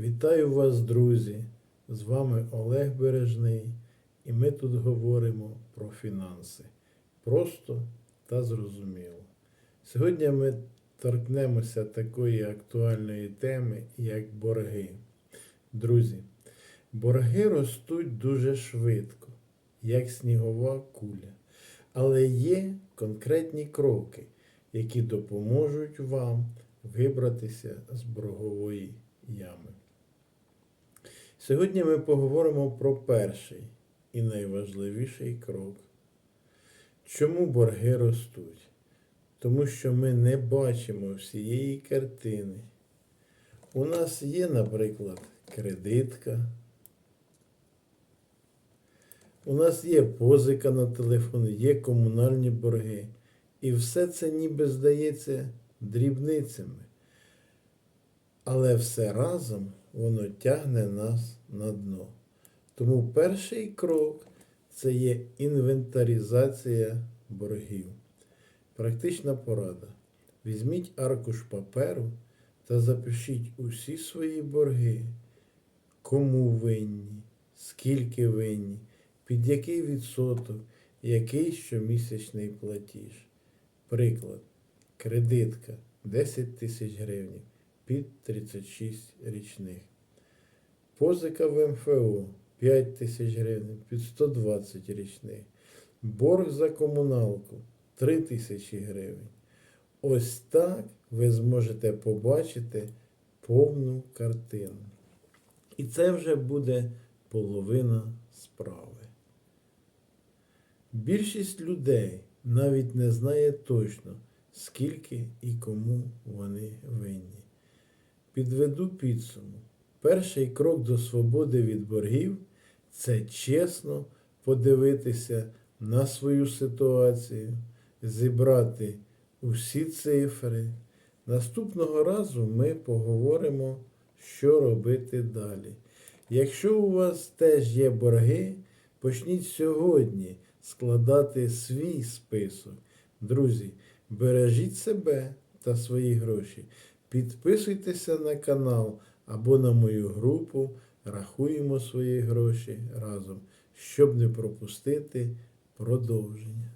Вітаю вас, друзі! З вами Олег Бережний, і ми тут говоримо про фінанси. Просто та зрозуміло. Сьогодні ми торкнемося такої актуальної теми, як борги. Друзі, борги ростуть дуже швидко, як снігова куля. Але є конкретні кроки, які допоможуть вам вибратися з боргової ями. Сьогодні ми поговоримо про перший і найважливіший крок. Чому борги ростуть? Тому що ми не бачимо всієї картини. У нас є, наприклад, кредитка. У нас є позика на телефон, є комунальні борги. І все це ніби здається дрібницями. Але все разом воно тягне нас на дно. Тому перший крок це є інвентаризація боргів. Практична порада. Візьміть аркуш паперу та запишіть усі свої борги, кому винні, скільки винні, під який відсоток, який щомісячний платіж. Приклад. Кредитка 10 тисяч гривень під 36 річних. Позика в МФО 5 тисяч гривень під 120 річних. Борг за комуналку 3 тисячі гривень. Ось так ви зможете побачити повну картину. І це вже буде половина справи. Більшість людей навіть не знає точно, скільки і кому вони винні. Підведу підсумок. Перший крок до свободи від боргів це чесно подивитися на свою ситуацію, зібрати усі цифри. Наступного разу ми поговоримо, що робити далі. Якщо у вас теж є борги, почніть сьогодні складати свій список. Друзі, бережіть себе та свої гроші. Підписуйтеся на канал або на мою групу. Рахуємо свої гроші разом, щоб не пропустити продовження.